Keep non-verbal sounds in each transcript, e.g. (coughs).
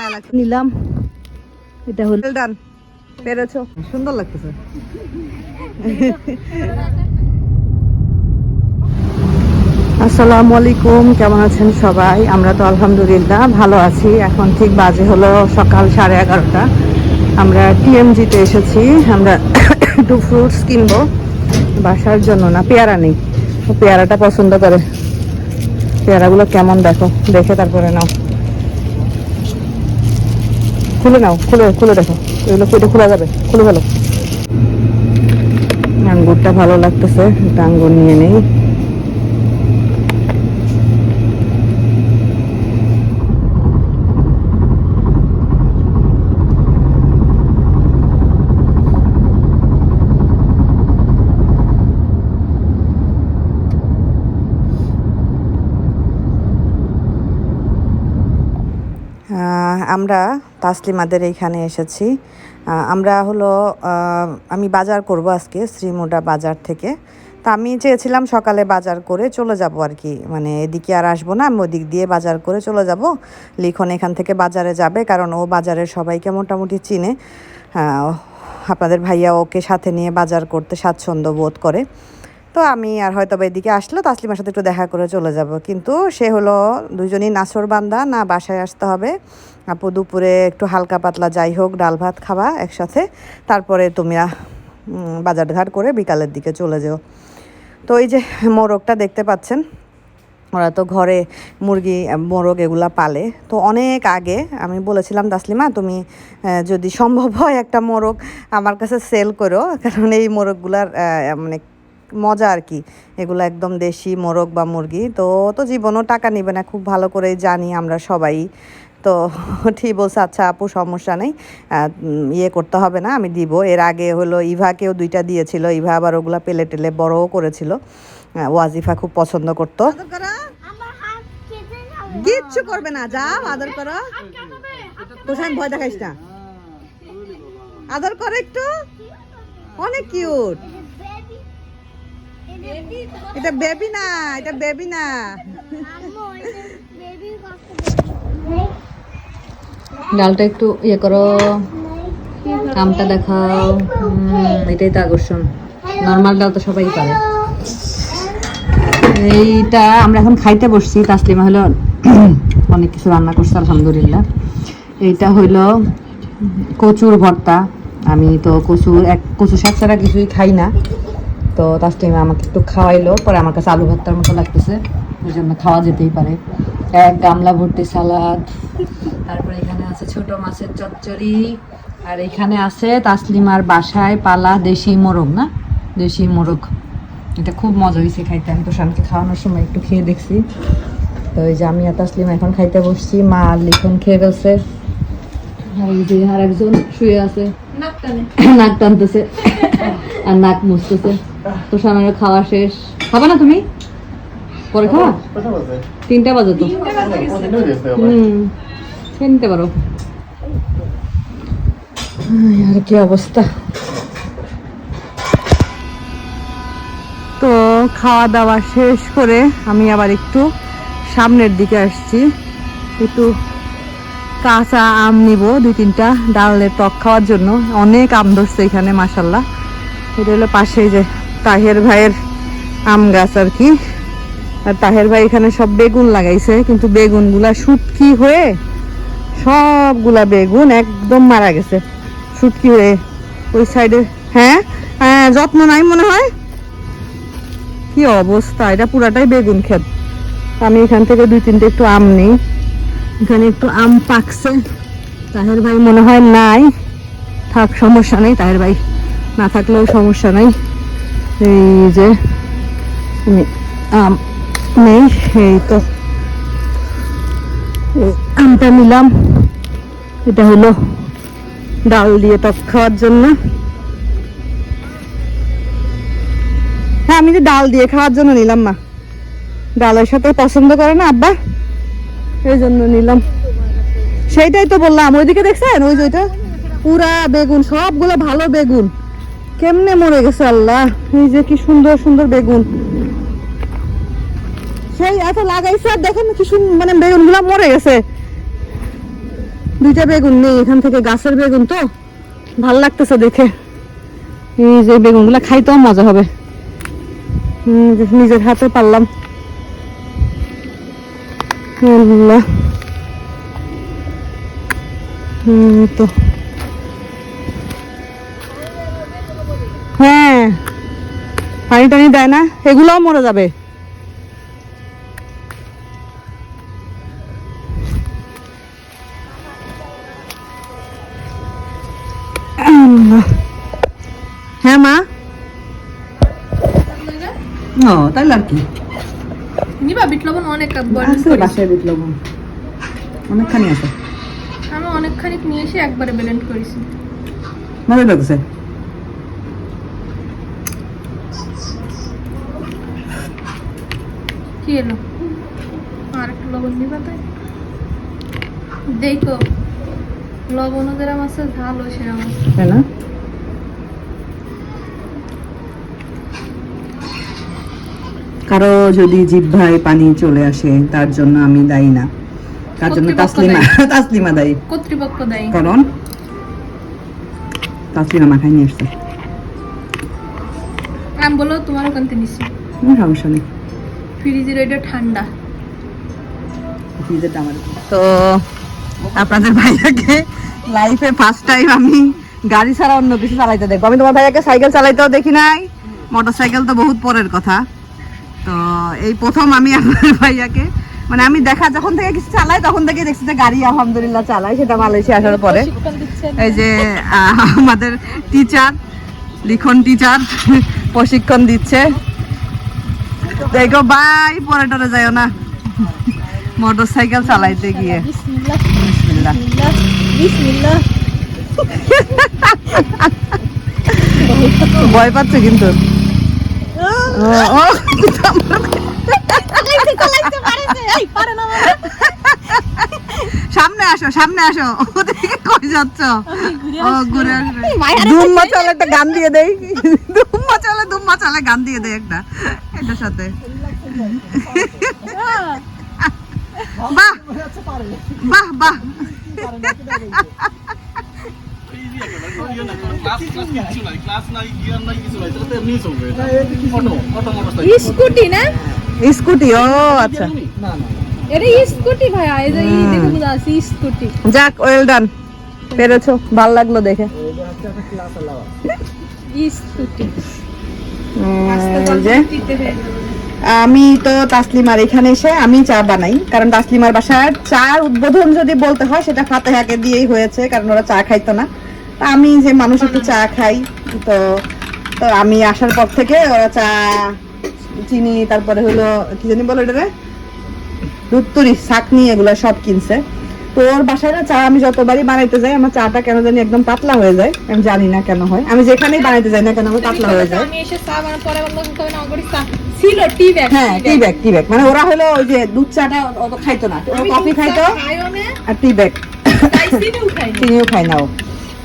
মায়া লাগছে। নিলাম। এটা হলো ডান পেরেছ? সুন্দর লাগতেছে। আসসালামু আলাইকুম, কেমন আছেন সবাই? আমরা তো আলহামদুলিল্লাহ ভালো আছি। এখন ঠিক বাজে হলো সকাল সাড়ে এগারোটা। আমরা টিএমজিতে এসেছি। আমরা (coughs) একটু ফ্রুটস কিনবো। বাসার জন্য না, পেয়ারা নেই। পেয়ারাটা পছন্দ করে। পেয়ারাগুলো কেমন দেখো? দেখে তারপরে নাও। খুলে নাও খুলে খুলে দেখো। এগুলো কেটে খোলা যাবে খুলে ফেলো। আঙ্গুরটা ভালো লাগতেছে একটা আঙ্গুর নিয়ে নেই। আহ, আমরা তাসলিমাদের এইখানে এসেছি। আমরা হলো আমি বাজার করব আজকে শ্রীমুডা বাজার থেকে। তা আমি চেয়েছিলাম সকালে বাজার করে চলে যাব আর কি। মানে এদিকে আর আসব না, আমি ওদিক দিয়ে বাজার করে চলে যাব। লিখন এখান থেকে বাজারে যাবে, কারণ ও বাজারের সবাইকে মোটামুটি চিনে। আপনাদের ভাইয়া ওকে সাথে নিয়ে বাজার করতে স্বাচ্ছন্দ্য বোধ করে। তো আমি আর হয়তো বা এদিকে আসলো তাসলিমার সাথে একটু দেখা করে চলে যাব। কিন্তু সে হলো দুজনই নাসর বান্দা, না বাসায় আসতে হবে। আপু দুপুরে একটু হালকা পাতলা যাই হোক ডাল ভাত খাবা একসাথে। তারপরে তোমরা উম, বাজার ঘাট করে বিকালের দিকে চলে যেও। তো এই যে মোরগটা দেখতে পাচ্ছেন ওরা তো ঘরে মুরগি মোরগ এগুলা পালে। তো অনেক আগে আমি বলেছিলাম দাসলিমা তুমি যদি সম্ভব হয় একটা মোরগ আমার কাছে সেল করো। কারণ এই মোরগগুলার মানে মজা আর কি এগুলো একদম দেশি মোরগ বা মুরগি। তো তো জীবনও টাকা নিবে না খুব ভালো করে জানি আমরা সবাই। তো ঠিক বলছে আচ্ছা আপু সমস্যা নেই ইয়ে করতে হবে না আমি দিব। এর আগে হলো ইভাকেও দুইটা দিয়েছিল ইভা আবার ওগুলো পেলে টেলে বড়ও করেছিল। ওয়াজিফা খুব পছন্দ করতো। কিচ্ছু করবে না যাও আদর করো। কোথায় ভয় দেখাইস না। আদর করো একটু। অনেক কিউট এটা বেবি না এটা বেবি না। ডালটা একটু ইয়ে করো। কামটা দেখাও। এটাই তো আকর্ষণ। নর্মাল ডাল তো সবাই পারে। এইটা আমরা এখন খাইতে বসছি। তাসলিমা হলো (clears throat) অনেক কিছু রান্না করছে, আলহামদুলিল্লাহ। এইটা হইল কচুর ভর্তা। আমি তো কচুর এক কচু শাক ছাড়া কিছুই খাই না। তো তাসলিমা আমাকে একটু খাওয়াইলো। পরে আমার কাছে আলু ভর্তার মতো লাগতেছে। ওই জন্য খাওয়া যেতেই পারে। এক গামলা ভর্তি সালাদ। তারপরে আছে ছোট মাছের চচ্চড়ি। আর এখানে আছে তাসলিমার বাসায় পালা দেশি মোরগ না? দেশি মোরগ। এটা খুব মজা হয়েছে খাইতে। আমি তো স্বামীকে খাওয়ানোর সময় একটু খেয়ে দেখছি। তো এই যে আমি আর তাসলিমা এখন খাইতে বসছি। মা আর লিখন খেয়ে ফেলছে। আর এই যে আর একজন শুয়ে আছে। নাক টানতেছে। আর নাক মুছতেছে। তো স্বামীর খাওয়া শেষ। খাবা না তুমি? পরে খাওয়া তিনটা বাজে তো। হুম। খেয়ে নিতে পারো। আর কি অবস্থা? তো খাওয়া দাওয়া শেষ করে আমি আবার একটু সামনের দিকে আসছি। একটু কাঁচা আম নিব, দুই তিনটা ডালের টক খাওয়ার জন্য। অনেক আম ধরছে এখানে মাসাল্লাহ এটা হলো পাশে যে তাহের ভাইয়ের আম গাছ আর কি। আর তাহের ভাই এখানে সব বেগুন লাগাইছে, কিন্তু বেগুনগুলা শুটকি হয়ে সবগুলা বেগুন একদম মারা গেছে। শুটকি হয়ে ওই সাইডে। হ্যাঁ? হ্যাঁ যত্ন নাই মনে হয়? কি অবস্থা? এটা পুরাটাই বেগুন ক্ষেত। আমি এখান থেকে দুই তিনটে একটু আম নিই। এখানে একটু আম পাকছে। তাহের ভাই মনে হয় নাই। থাক, সমস্যা নেই তাহের ভাই। না থাকলেও সমস্যা নাই। এই যে আমি নেই এই তো। আমটা নিলাম। এটা হলো ডাল দিয়ে টক খাওয়ার জন্য। হ্যাঁ আমি তো ডাল দিয়ে খাওয়ার জন্য নিলাম মা ডালের সাথে পছন্দ করে না আব্বা? এই জন্য নিলাম। সেইটাই তো বললাম। ওইদিকে দেখছেন? ওই যে ওইটা পুরা বেগুন, সবগুলো ভালো বেগুন। কেমনে মরে গেছে আল্লাহ? এই যে কি সুন্দর সুন্দর বেগুন। সেই এত লাগাইছে, আর দেখেন কি মানে বেগুনগুলা মরে গেছে। দুইটা বেগুন নেই, এখান থেকে গাছের বেগুন তো। ভালো লাগতেছে দেখে। এই যে বেগুনগুলো খাইতেও মজা হবে। নিজের হাতে পারলাম। তো। হ্যাঁ। পানি টানি দেয় না, এগুলোও মরে যাবে। হ্যাঁ মা? ও তাহলে আর কি? নিবা বিট লবণ অনেক বাসায় বিট লবণ। অনেকখানি আছে। আমি অনেকখানি নিয়ে এসে একবারে ব্লেন্ড করেছি। ভালো লাগছে। কি এলো? আর একটু লবণ নিবা তাই? দেখো লবণ যেরকম আছে ঝালও সেরকম আছে তাই না? কারও যদি জিভ্ভায় পানি চলে আসে তার জন্য আমি দায়ী না। তার জন্য তাসলিমা (laughs) তাসলিমা দায়ী। কর্তৃপক্ষ দেয়? কারণ তাসলিমা মাখায় নিয়ে আসছে। আমি বলো তোমার ওখান থেকে নিচ্ছি কোনো সমস্যা নেই। ফ্রিজের এটা ঠান্ডা। তো আপনাদের ভাইয়াকে লাইফে ফার্স্ট টাইম আমি গাড়ি ছাড়া অন্য কিছু চালাইতে দেখব। আমি তোমার ভাইয়াকে সাইকেল চালাইতেও দেখি নাই। মোটর সাইকেল তো বহুত পরের কথা। তো এই প্রথম আমি আমার ভাইয়াকে মানে আমি দেখা যখন থেকে কিছু চালাই তখন থেকে দেখছি যে গাড়ি আলহামদুলিল্লাহ চালাই সেটা মালয়েশিয়া আসার পরে। এই যে আমাদের টিচার লিখন টিচার প্রশিক্ষণ দিচ্ছে। দেখো বাই পরে টরে যাইও না। মোটর সাইকেল চালাইতে গিয়ে। ভয় পাচ্ছে কিন্তু। ও, সামনে আসো সামনে আসো। ওদিকে কই যাচ্ছ? ও ঘুরে আসবে। ধুম মচালে একটা গান দিয়ে দেই। ধুম মচালে ধুম মচালে গান দিয়ে দেই একটা। এটার সাথে। বাহ বাহ বাহ। স্কুটি না? স্কুটি ও আচ্ছা। না না এটা স্কুটি ভাইয়া এই যে এই দেখে বোঝা আছে স্কুটি। যাক ওয়েল ডান পেরেছ ভালো লাগল দেখে। স্কুটি। আমি তো তাসলিমার এখানে এসে আমি চা বানাই কারণ তাসলিমার বাসার চার উদ্বোধন যদি বলতে হয় সেটা ফাতেহাকে দিয়েই হয়েছে কারণ ওরা চা খাইতো না। আমি যে মানুষ একটু চা খাই তো তো আমি আসার পর থেকে ওরা চা চিনি তারপরে হলো কি জানি বলো এটা দুত্তুরি চাকনি এগুলো সব কিনছে। তো ওর বাসায় না চা আমি যতবারই বানাইতে যাই আমার চাটা কেন জানি একদম পাতলা হয়ে যায়। আমি জানি না কেন হয়। আমি যেখানেই বানাইতে যাই না কেন আমার পাতলা হয়ে যায়। আমি এসে চা বানানোর পরে বললাম কবে না করে চা ছিল টি ব্যাগ হ্যাঁ টি ব্যাগ টি ব্যাগ মানে ওরা হলো ওই যে দুধ চাটা অত খাইতো না। ও কফি খাইতো আর টি ব্যাগ চিনিও খাই না। চিনিও খাই না ও।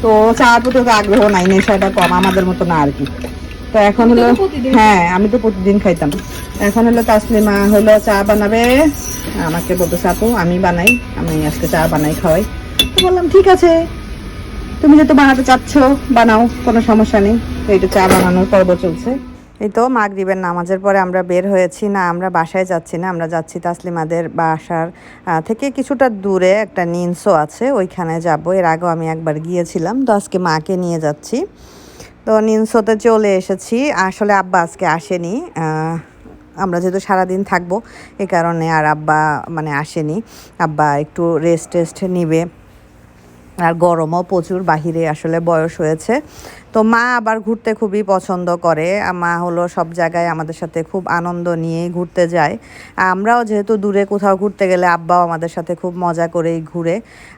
তো চার প্রতি তো আগ্রহ নাই নেশাটা কম আমাদের মতো না আর কি। তো এখন হলো হ্যাঁ আমি তো প্রতিদিন খাইতাম। এখন হলো তাসলিমা হলো চা বানাবে। আমাকে বলতো সাপু আমি বানাই আমি আজকে চা বানাই খাওয়াই। তো বললাম ঠিক আছে। তুমি যেহেতু বানাতে চাচ্ছ বানাও কোনো সমস্যা নেই। তো এটা চা বানানোর পর্ব চলছে। এই তো মাগরিবের নামাজের পরে আমরা বের হয়েছি না, আমরা বাসায় যাচ্ছি না, আমরা যাচ্ছি তাসলিমাদের বাসার থেকে কিছুটা দূরে একটা নিনসো আছে, ওইখানে যাব। এর আগেও আমি একবার গিয়েছিলাম, তো আজকে মাকে নিয়ে যাচ্ছি। তো নিনসোতে চলে এসেছি, আসলে আব্বা আজকে আসেনি আমরা যেহেতু সারাদিন থাকব, এ কারণে আর আব্বা মানে আসেনি। আব্বা একটু রেস্ট টেস্ট নিবে। আর গরমও প্রচুর, বাহিরে আসলে বয়স হয়েছে। তো মা আবার ঘুরতে খুবই পছন্দ করে। মা হলো সব জায়গায় আমাদের সাথে খুব আনন্দ নিয়ে ঘুরতে যায়। আমরাও যেহেতু দূরে কোথাও ঘুরতে গেলে আব্বাও আমাদের সাথে খুব মজা করেই ঘুরে।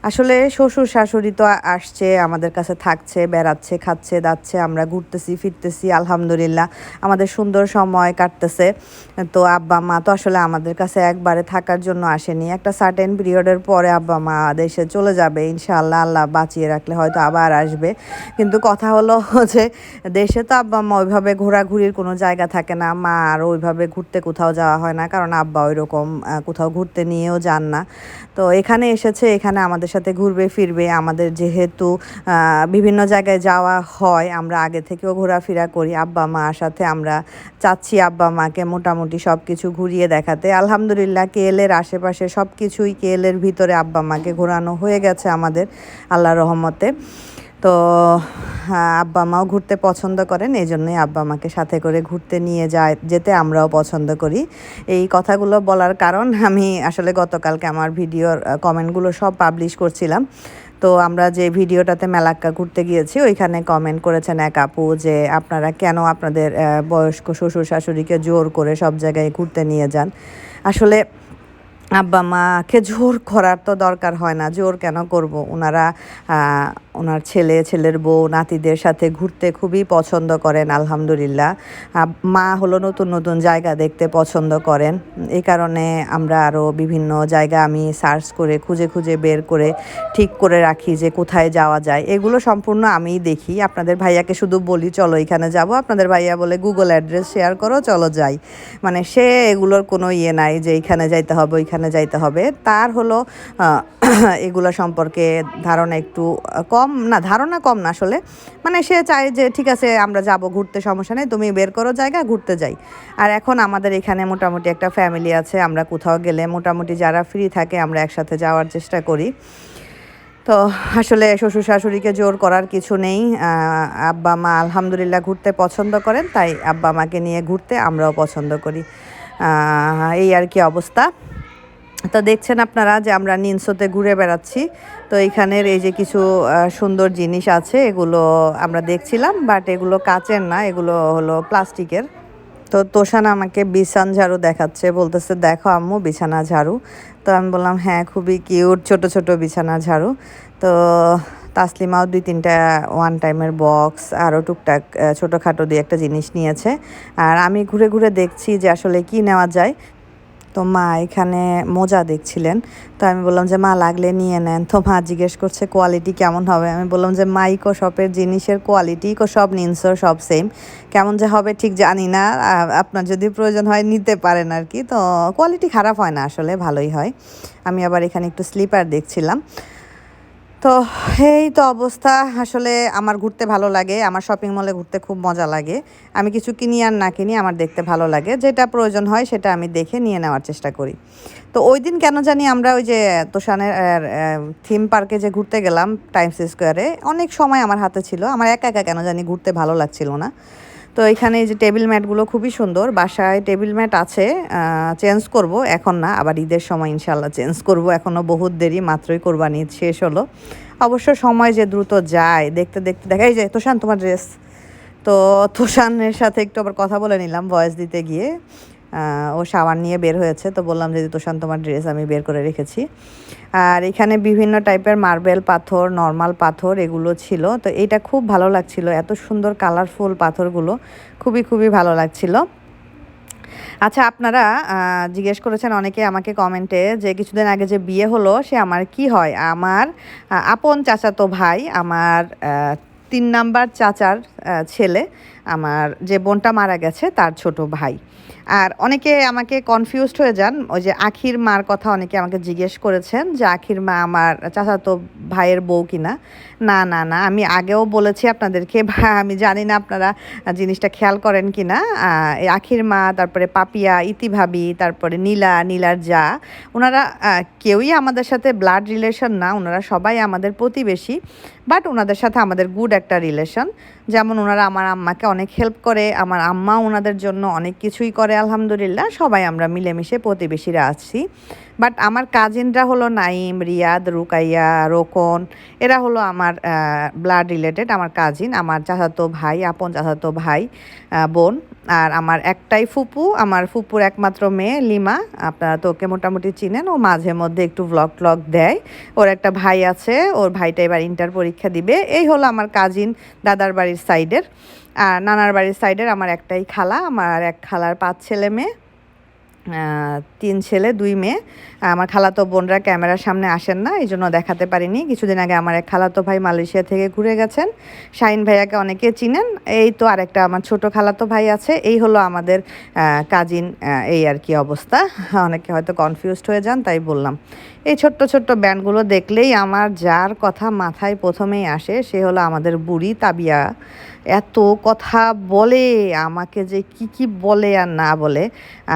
আসলে শ্বশুর শাশুড়ি তো আসছে, আমাদের কাছে থাকছে, বেড়াচ্ছে, খাচ্ছে, দাচ্ছে, আমরা ঘুরতেছি, ফিরতেছি, আলহামদুলিল্লাহ। আমাদের সুন্দর সময় কাটতেছে। তো আব্বা, মা তো আসলে আমাদের কাছে একবারে থাকার জন্য আসেনি। একটা সার্টেন পিরিয়ডের পরে আব্বা, মা দেশে চলে যাবে, ইনশাআল্লাহ, আল্লাহ বাঁচিয়ে রাখলে হয়তো আবার আসবে। কিন্তু কথা হলো যে দেশে তো আব্বা আম্মা ওইভাবে ঘোরাঘুরির কোনো জায়গা থাকে না। মা আর ওইভাবে ঘুরতে কোথাও যাওয়া হয় না, কারণ আব্বা ওই রকম কোথাও ঘুরতে নিয়েও যান না। তো এখানে এসেছে, এখানে আমাদের সাথে ঘুরবে, ফিরবে। আমাদের যেহেতু বিভিন্ন জায়গায় যাওয়া হয়, আমরা আগে থেকেও ঘোরাফেরা করি। আব্বা মার সাথে আমরা চাচ্ছি আব্বা মাকে মোটামুটি সব কিছু ঘুরিয়ে দেখাতে। আলহামদুলিল্লাহ কেএলের আশেপাশে সব কিছুই কেএলের ভিতরে আব্বা মাকে ঘোরানো হয়ে গেছে আমাদের আল্লাহ রহমতে। তো হ্যাঁ, আব্বা মাও ঘুরতে পছন্দ করেন এই জন্যই আব্বা মাকে সাথে করে ঘুরতে নিয়ে যায় যেতে আমরাও পছন্দ করি। এই কথাগুলো বলার কারণ আমি আসলে গতকালকে আমার ভিডিওর কমেন্টগুলো সব পাবলিশ করছিলাম। তো আমরা যে ভিডিওটাতে মেলাক্কা ঘুরতে গিয়েছি ওইখানে কমেন্ট করেছেন এক আপু যে আপনারা কেন আপনাদের বয়স্ক শ্বশুর শাশুড়িকে জোর করে সব জায়গায় ঘুরতে নিয়ে যান? আসলে আব্বা, মাকে জোর করার তো দরকার হয় না, জোর কেন করব? ওনারা ওনার ছেলে, ছেলের বউ, নাতিদের সাথে ঘুরতে খুবই পছন্দ করেন, আলহামদুলিল্লাহ। মা হলো নতুন নতুন জায়গা দেখতে পছন্দ করেন। এই কারণে আমরা আরও বিভিন্ন জায়গা আমি সার্চ করে, খুঁজে খুঁজে বের করে, ঠিক করে রাখি যে কোথায় যাওয়া যায়। এগুলো সম্পূর্ণ আমিই দেখি। আপনাদের ভাইয়াকে শুধু বলি, চলো এখানে যাব। আপনাদের ভাইয়া বলে, গুগল অ্যাড্রেস শেয়ার করো, চলো যাই। মানে সে এগুলোর কোনো ইয়ে নাই যে এইখানে যাইতে হবে, ওইখানে যাইতে হবে। তার হলো এগুলো সম্পর্কে ধারণা একটু কম, না ধারণা কম না আসলে। মানে সে চায় যে, ঠিক আছে, আমরা যাব, ঘুরতে সমস্যা নেই, তুমি বের করো জায়গা, ঘুরতে যাই। আর এখন আমাদের এখানে মোটামুটি একটা ফ্যামিলি আছে, আমরা কোথাও গেলে মোটামুটি যারা ফ্রি থাকে, আমরা একসাথে যাওয়ার চেষ্টা করি। তো আসলে শ্বশুর শাশুড়িকে জোর করার কিছু নেই আব্বা মা আলহামদুলিল্লাহ ঘুরতে পছন্দ করেন, তাই আব্বা মাকে নিয়ে ঘুরতে আমরাও পছন্দ করি। এই আর কি অবস্থা। তো দেখছেন আপনারা যে আমরা নিনসোতে ঘুরে বেড়াচ্ছি। তো এখানের এই যে কিছু সুন্দর জিনিস আছে, এগুলো আমরা দেখছিলাম, বাট এগুলো কাচের না, এগুলো হলো প্লাস্টিকের। তো তোষান আমাকে বিছান ঝাড়ু দেখাচ্ছে, বলতেছে, দেখো আম্মু, বিছানা ঝাড়ু। তো আমি বললাম হ্যাঁ খুবই কিউট, ছোট ছোট বিছানা ঝাড়ু। তো তাসলিমাও দুই তিনটা ওয়ান টাইমের বক্স, আরও টুকটাক ছোটোখাটো দিয়ে একটা জিনিস নিয়েছে। আর আমি ঘুরে ঘুরে দেখছি যে আসলে কি নেওয়া যায়। তো মা এখানে মোজা দেখছিলেন। তো আমি বললাম যে, মা, লাগলে নিয়ে নেন। তো মা জিজ্ঞেস করছে, কোয়ালিটি কেমন হবে? আমি বললাম যে, মা, ইকো শপের জিনিসের কোয়ালিটি, ইকো সব নিনসো সব সেম। কেমন যে হবে ঠিক জানি না আপনার যদি প্রয়োজন হয় নিতে পারেন আর কি। তো কোয়ালিটি খারাপ হয় না, আসলে ভালোই হয়। আমি আবার এখানে একটু স্লিপার দেখছিলাম। তো এই তো অবস্থা। আসলে আমার ঘুরতে ভালো লাগে, আমার শপিং মলে ঘুরতে খুব মজা লাগে। আমি কিছু কিনি আর না কিনি আমার দেখতে ভালো লাগে। যেটা প্রয়োজন হয় সেটা আমি দেখে নিয়ে নেওয়ার চেষ্টা করি। তো ওই দিন কেন জানি আমরা ওই যে তোষানের থিম পার্কে যে ঘুরতে গেলাম টাইমস স্কোয়ারে অনেক সময় আমার হাতে ছিল। আমার একা একা কেন জানি ঘুরতে ভালো লাগছিল না। তো এখানে যে টেবিল ম্যাটগুলো খুবই সুন্দর। বাসায় টেবিল ম্যাট আছে চেঞ্জ করব, এখন না, আবার ঈদের সময় ইনশাল্লাহ চেঞ্জ করব। এখনও বহুত দেরি, মাত্রই কোরবানি শেষ হলো। অবশ্য সময় যে দ্রুত যায়, দেখতে দেখতে দেখাই যায় তোষান, তোমার ড্রেস তো তোষানের সাথে একটু আবার কথা বলে নিলাম ভয়েস দিতে গিয়ে। ও সাবান নিয়ে বের হয়েছে। তো বললাম যে, তোষান, তোমার ড্রেস আমি বের করে রেখেছি। আর এখানে বিভিন্ন টাইপের মার্বেল পাথর, নর্মাল পাথর এগুলো ছিল। তো এটা খুব ভালো লাগছিল, এত সুন্দর কালারফুল পাথরগুলো। খুবই খুবই ভালো লাগছিল। আচ্ছা আপনারা জিজ্ঞেস করেছেন অনেকে আমাকে কমেন্টে যে, কিছুদিন আগে যে বিয়ে হলো, সে আমার কি হয়? আমার আপন চাচাতো ভাই, আমার তিন নাম্বার চাচার ছেলে, আমার যে বোনটা মারা গেছে, তার ছোট ভাই। আর অনেকে আমাকে কনফিউজড হয়ে যান। ওই যে আখির মার কথা অনেকে আমাকে জিজ্ঞেস করেছেন যে, আখির মা আমার চাচাতো ভাইয়ের বউ কিনা না? না না আমি আগেও বলেছি আপনাদেরকে, বা আমি জানি না আপনারা জিনিসটা খেয়াল করেন কি না। আখির মা, তারপরে পাপিয়া, ইতিভাবি, তারপরে নীলা, নীলার যা ওনারা কেউই আমাদের সাথে ব্লাড রিলেশন না ওনারা সবাই আমাদের প্রতিবেশী বাট ওনাদের সাথে আমাদের গুড একটা রিলেশন যেমন ওনারা আমার আম্মাকে অনেক হেল্প করে, আমার আম্মা ওনাদের জন্য অনেক কিছুই করে আলহামদুলিল্লাহ, সবাই আমরা মিলেমিশে প্রতিবেশীরা আছি। বাট আমার কাজিনরা হলো নাইম, রিয়াদ, রুকাইয়া, রোকন, এরা হলো আমার ব্লাড রিলেটেড আমার কাজিন আমার চাচাতো ভাই, আপন চাচাতো ভাই বোন, আর আমার একটাই ফুপু, আমার ফুপুর একমাত্র মেয়ে, লিমা। আপনারা তো ওকে মোটামুটি চিনেন, ও মাঝে মধ্যে একটু ভ্লগ ট্লগ দেয়। ওর একটা ভাই আছে, ওর ভাইটা এবার ইন্টার পরীক্ষা দিবে। এই হলো আমার কাজিন দাদার বাড়ির সাইডের আর নানার বাড়ির সাইডের আমার একটাই খালা, আমার এক খালার পাঁচ ছেলে মেয়ে তিন ছেলে, দুই মেয়ে। আমার খালাতো বোনরা ক্যামেরার সামনে আসেন না এই জন্য দেখাতে পারিনি। কিছুদিন আগে আমার এক খালাতো ভাই মালয়েশিয়া থেকে ঘুরে গেছেন। শাহিন ভাইয়াকে অনেকে চিনেন, এই তো আরেকটা আমার ছোট খালাতো ভাই আছে, এই হলো আমাদের কাজিন এই আর কি অবস্থা। (laughs) অনেকে হয়তো কনফিউজড হয়ে যান, তাই বললাম। এই ছোট্ট ছোট্ট ব্যান্ডগুলো দেখলেই আমার যার কথা মাথায় প্রথমেই আসে, সে হলো আমাদের বুড়ি তাবিয়া। এত কথা বলে, আমাকে যে কি কি বলে আর না বলে।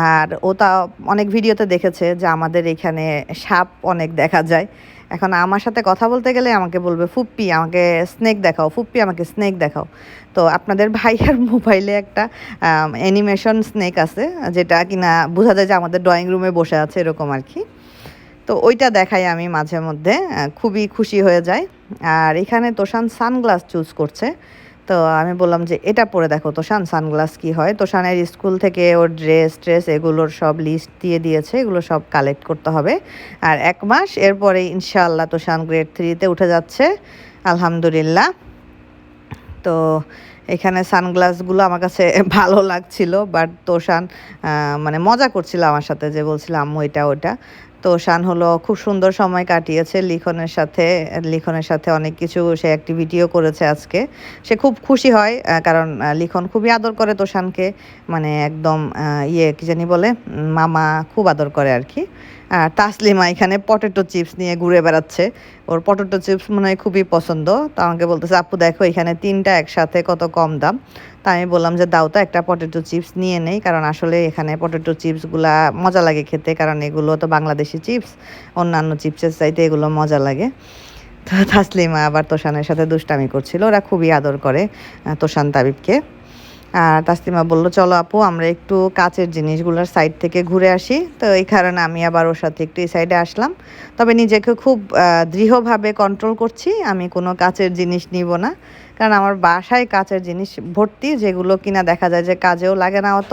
আর ও তা অনেক ভিডিওতে দেখেছে যে আমাদের এখানে সাপ অনেক দেখা যায়। এখন আমার সাথে কথা বলতে গেলে আমাকে বলবে, ফুপ্পি, আমাকে স্নেক দেখাও, ফুপ্পি, আমাকে স্নেক দেখাও। তো আপনাদের ভাইয়ার মোবাইলে একটা অ্যানিমেশন স্নেক আছে, যেটা কিনা বোঝা যায় যে আমাদের ড্রয়িং রুমে বসে আছে এরকম আর কি। তো ওইটা দেখাই আমি মাঝে মধ্যে খুবই খুশি হয়ে যায় আর এখানে তোষান সানগ্লাস চুজ করছে। তো আমি বললাম যে, এটা পরে দেখো, তোষান সানগ্লাস কি হয়? তোষানের স্কুল থেকে ওর ড্রেস, ট্রেস এগুলোর সব লিস্ট দিয়ে দিয়েছে, এগুলো সব কালেক্ট করতে হবে। আর এক মাস এরপরে ইনশাআল্লাহ তোষান গ্রেড থ্রিতে উঠে যাচ্ছে, আলহামদুলিল্লাহ। তো এখানে সানগ্লাসগুলো আমার কাছে (laughs) ভালো লাগছিল বাট তোষান মানে মজা করছিল আমার সাথে যে বলছিল, আম্মু, এটা, ওটা। তো শান হলো খুব সুন্দর সময় কাটিয়েছে লিখনের সাথে লিখনের সাথে অনেক কিছু সে অ্যাক্টিভিটিও করেছে আজকে। সে খুব খুশি হয় কারণ লিখন খুবই আদর করে তোষানকে মানে একদম ইয়ে কি জানি বলে মামা খুব আদর করে আর কি। তাসলিমা এখানে পটেটো চিপস নিয়ে ঘুরে বেড়াচ্ছে। ওর পটেটো চিপস মনে হয় খুবই পছন্দ। তো আমাকে বলতেছে, আপু, দেখো, এখানে তিনটা একসাথে কত কম দাম। তা আমি বললাম যে, দাও তো, একটা পটেটো চিপস নিয়ে নেই। কারণ আসলে এখানে পটেটো চিপসগুলা মজা লাগে খেতে, কারণ এগুলো তো বাংলাদেশি চিপস। অন্যান্য চিপসের চাইতে এগুলো মজা লাগে। তো তাসলিমা আবার তোষানের সাথে দুষ্টামি করছিল। ওরা খুবই আদর করে তোষান তাবিবকে। আর তাসলিমা বলল, চলো আপু, আমরা একটু কাচের জিনিসগুলোর সাইড থেকে ঘুরে আসি। তো এই কারণে আমি আবার ওর সাথে একটু এই সাইডে আসলাম। তবে নিজেকে খুব দৃঢ়ভাবে কন্ট্রোল করছি। আমি কোনো কাচের জিনিস নিব না। কারণ আমার বাসায় কাচের জিনিস ভর্তি, যেগুলো কিনা দেখা যায় যে কাজেও লাগে না অত।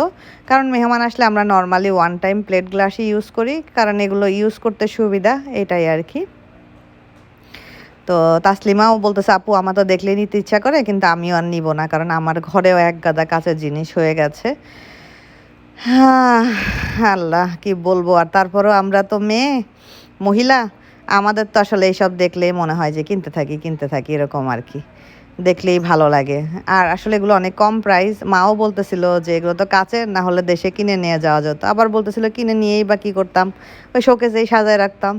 কারণ মেহমান আসলে আমরা নর্মালি ওয়ান টাইম প্লেট গ্লাসই ইউজ করি। কারণ এগুলো ইউজ করতে সুবিধা, এটাই আর কি। তো তাসলিমাও বলতেছে, আপু, আমার তো দেখলেই নিতে ইচ্ছা করে, কিন্তু আমিও আর নিব না, কারণ আমার ঘরেও এক গাদা কাছের জিনিস হয়ে গেছে। হ্যাঁ আল্লাহ, কি বলব? আর তারপরেও আমরা তো মেয়ে, মহিলা, আমাদের তো আসলে এইসব দেখলেই মনে হয় যে কিনতে থাকি কিনতে থাকি, এরকম আর কি। দেখলেই ভালো লাগে। আর আসলে এগুলো অনেক কম প্রাইস মাও বলতেছিল যে এগুলো তো কাছে না হলে দেশে কিনে নিয়ে যাওয়া যেত। আবার বলতেছিল, কিনে নিয়েই বা কী করতাম? ওই শোকেসেই সাজায় রাখতাম।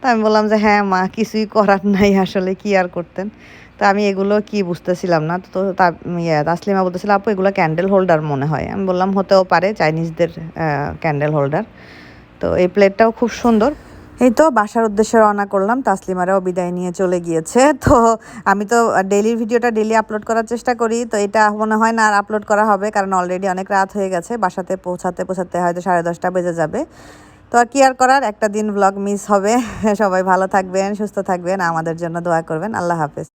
তা আমি বললাম যে হ্যাঁ মা, কিছুই করার নাই আসলে, কি আর করতেন? তো আমি এগুলো কি বুঝতেছিলাম না, তো তা ইয়ে তাসলিমা বলতেছিল, আপু, এগুলো ক্যান্ডেল হোল্ডার মনে হয়। আমি বললাম, হতেও পারে, চাইনিজদের ক্যান্ডেল হোল্ডার তো এই প্লেটটাও খুব সুন্দর। এই তো বাসার উদ্দেশ্যে রওনা করলাম, তাসলিমারাও বিদায় নিয়ে চলে গিয়েছে। তো আমি তো ডেলির ভিডিওটা ডেলি আপলোড করার চেষ্টা করি, তো এটা মনে হয় না আর আপলোড করা হবে, কারণ অলরেডি অনেক রাত হয়ে গেছে। বাসাতে পৌঁছাতে পৌঁছাতে হয়তো সাড়ে দশটা বেজে যাবে। তো আর কি আর করার? একটা দিন ব্লগ মিস হবে। সবাই ভালো থাকবেন, সুস্থ থাকবেন। আমাদের জন্য দোয়া করবেন। আল্লাহ হাফেজ।